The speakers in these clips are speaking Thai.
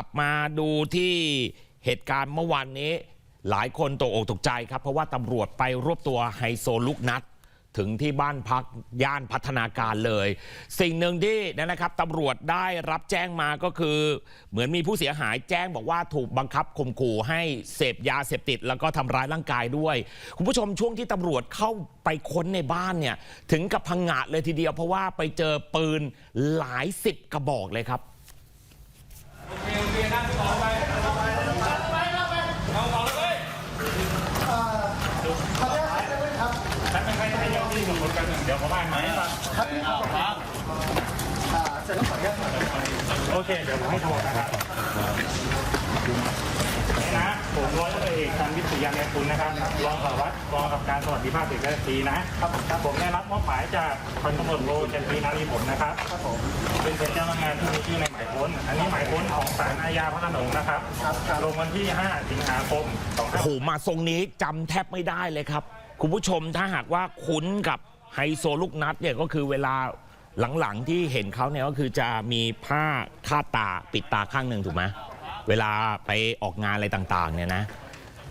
ลับมาดูที่เหตุการณ์เมื่อวานนี้ หลายคนตกอกตกใจครับ เพราะว่าตำรวจไปรวบตัวไฮโซลูกนัด ถึงที่บ้านพักย่านพัฒนาการเลย สิ่งหนึ่งที่นะครับตำรวจได้รับแจ้งมาก็คือ เหมือนมีผู้เสียหายแจ้งบอกว่าถูกบังคับข่มขู่ให้เสพยาเสพติด แล้วก็ทำร้ายร่างกายด้วย คุณผู้ชมช่วงที่ตำรวจเข้าไปค้นในบ้านเนี่ยถึงกับพังงะเลยทีเดียวเพราะว่าไปเจอปืนหลายสิบกระบอกเลยครับ ถ้าเป็นใครให้ย กที่สมมติกันเดี๋ยวเขาบ้านไหมโอเค เดี๋ยวผมให้โทรนะครับนี่นะผมร้อยตำรวจเอกชันวิทยาเนคุณนะครับรองสารวัตรกองกับการสวัสดิภาพเด็กและสตรีนะครับผมได้รับมอบหมายจากพันตำรวจโทจันทรีนารีผลนะครับครับผมเป็นเจ้าพนักงานที่มีชื่อในหมายค้น อันนี้หมายค้นของศาลอาญาพระโขนงนะครับลงวันที่ 5 สิงหาคมโอ้โหมาทรงนี้จำแทบไม่ได้เลยครับ คุณผู้ชมถ้าหากว่าคุ้นกับ ไฮโซลูกนัดเนี่ยก็คือเวลาหลังๆที่เห็นเขาเนี่ยก็คือจะมีผ้าคาดตาปิดตาข้างหนึ่งถูกไหมเวลาไปออกงานอะไรต่างๆเนี่ยนะ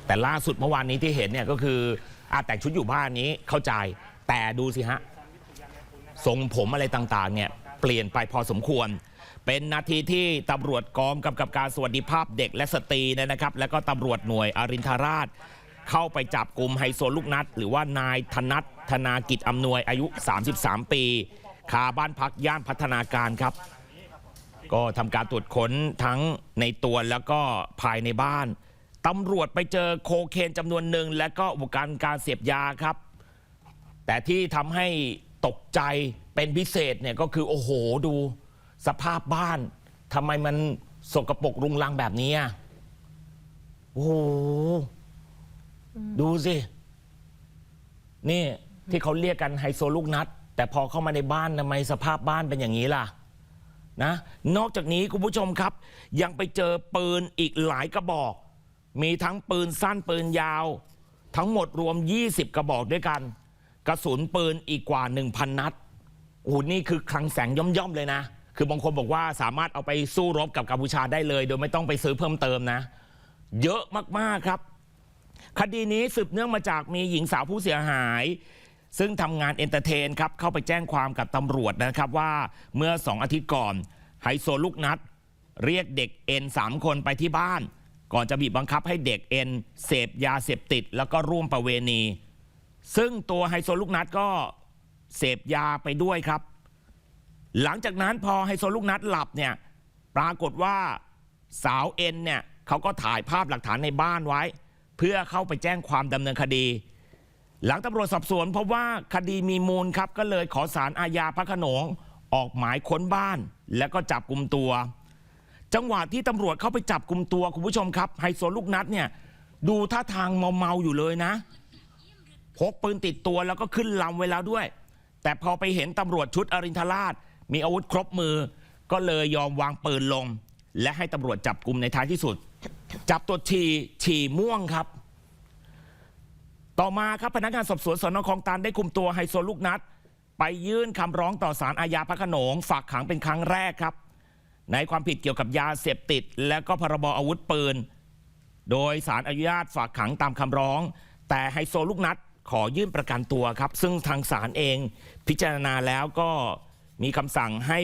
แต่ล่าสุดเมื่อวานนี้ที่เห็นเนี่ยก็คืออาแต่งชุดอยู่บ้านนี้เข้าใจแต่ดูสิฮะทรงผมอะไรต่างๆเนี่ยเปลี่ยนไปพอสมควร เป็นนาทีที่ตำรวจกองกำกับการสวัสดิภาพเด็กและสตรีเนยนะครับ แล้วก็ตำรวจหน่วยอรินทราช เข้าไปจับกลุ่มไฮโซลูกนัด หรือว่านายธนัท ธนากิจอำนวยอายุ 33 ปีคาบ้านพักย่านพัฒนาการครับ ก็ทำการตรวจค้นทั้งในตัวแล้วก็ภายในบ้านตำรวจไปเจอโคเคนจำนวนหนึ่ง และก็อุปกรณ์การเสพยาครับ แต่ที่ทำให้ตกใจเป็นพิเศษเนี่ยก็คือโอ้โหดูสภาพบ้านทำไมมันสกปรกรุงรังแบบนี้อะโอ้โห ดูสิ นี่ ที่เขาเรียกกันไฮโซลูกนัด แต่พอเข้ามาในบ้านทำไมสภาพบ้านเป็นอย่างนี้ล่ะนะนอกจากนี้คุณผู้ชมครับ ยังไปเจอปืนอีกหลายกระบอก มีทั้งปืนสั้นปืนยาว ทั้งหมดรวม 20 กระบอกด้วยกัน กระสุนปืนอีกกว่า 1,000 นัดโอ้โหนี่คือคลังแสงย่อมๆเลยนะ คือบางคนบอกว่าสามารถเอาไปสู้รบกับกัมพูชาได้เลย โดยไม่ต้องไปซื้อเพิ่มเติมนะ เยอะมากๆครับ คดีนี้สืบเนื่องมาจากมีหญิงสาวผู้เสียหาย ซึ่งทำงานเอนเตอร์เทนครับเข้าไปแจ้งความกับตำรวจนะครับว่าเมื่อสองอาทิตย์ก่อนไฮโซลูกนัด เรียกเด็กเอ็นสามคนไปที่บ้าน ก่อนจะบีบบังคับให้เด็กเอ็นเสพยาเสพติด แล้วก็ร่วมประเวณี ซึ่งตัวไฮโซลูกนัดก็เสพยาไปด้วยครับ หลังจากนั้นพอไฮโซลูกนัดหลับเนี่ยปรากฏว่าสาวเอ็นเนี่ยเขาก็ถ่ายภาพหลักฐานในบ้านไว้ เพื่อเข้าไปแจ้งความดำเนินคดี หลังตำรวจสอบสวนพบว่าคดีมีมูลครับก็เลยขอสารอาญาพระขนงออกหมายค้นบ้าน แล้วก็จับกลุ่มตัว จังหวะที่ตำรวจเข้าไปจับกลุ่มตัวคุณผู้ชมครับไฮโซลูกนัดเนี่ยดูท่าทางเมาๆอยู่เลยนะพกปืนติดตัวแล้วก็ขึ้นลำไว้แล้วด้วย แต่พอไปเห็นตำรวจชุดอรินทราช มีอาวุธครบมือ ก็เลยยอมวางปืนลง และให้ตำรวจจับกลุ่มในท้ายที่สุด จับตัวฉีฉี่ม่วงครับ ต่อมาครับพนักงานสอบสวนสนคลองตันได้คุมตัวไฮโซลูกนัด ไปยื่นคำร้องต่อศาลอาญาพระขนงฝากขังเป็นครั้งแรกครับ ในความผิดเกี่ยวกับยาเสพติด และก็พรบอาวุธปืน โดยสารอนุญาตฝากขังตามคำร้อง แต่ไฮโซลูกนัดขอยื่นประกันตัวครับ ซึ่งทางศาลเองพิจารณาแล้วก็มีคำสั่งให้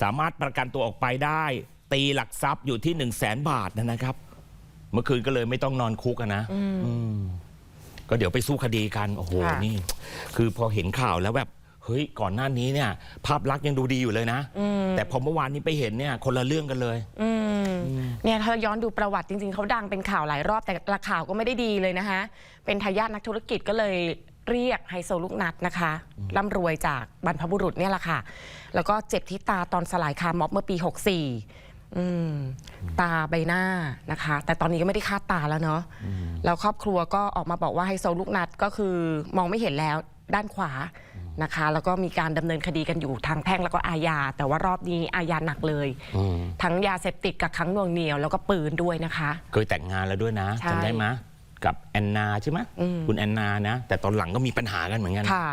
สามารถประกันตัวออกไปได้ ตีหลักทรัพย์อยู่ที่ 1 0 0 0 0แสนบาทนะครับ เมื่อคืนก็เลยไม่ต้องนอนคุกนะอืม ก็เดี๋ยวไปสู้คดีกัน โอ้โห ค่ะ นี่ คือพอเห็นข่าวแล้วแบบ เฮ้ย ก่อนหน้านี้เนี่ย ภาพลักษณ์ยังดูดีอยู่เลยนะ แต่พอเมื่อวานนี้ไปเห็นเนี่ย คนละเรื่องกันเลย อืมเนี่ยถ้าย้อนดูประวัติจริง ๆเขาดังเป็นข่าวหลายรอบแต่ละข่าวก็ไม่ได้ดีเลยนะคะ เป็นทายาทนักธุรกิจก็เลยเรียกไฮโซลูกนัดนะคะร่ำรวยจากบรรพบุรุษเนี่ยแหละค่ะ แล้วก็เจ็บที่ตาตอนสลายคาร์ม็อบเมื่อปี 64 อืมตาใบหน้านะคะ แต่ตอนนี้ก็ไม่ได้คาดตาแล้วเนาะแล้วครอบครัวก็ออกมาบอกว่าไฮโซลูกนัดก็คือมองไม่เห็นแล้วด้านขวานะคะ แล้วก็มีการดำเนินคดีกันอยู่ทางแพ่งแล้วก็อาญาแต่ว่ารอบนี้อาญาหนักเลย ทั้งยาเสพติดกับครั้งหน่วงเหนียวแล้วก็ปืนด้วยนะคะ เคยแต่งงานแล้วด้วยนะใช่จำได้ไหมกับแอนนาใช่ไหมอืม คุณแอนนานะ แต่ตอนหลังก็มีปัญหากันเหมือนกันค่ะ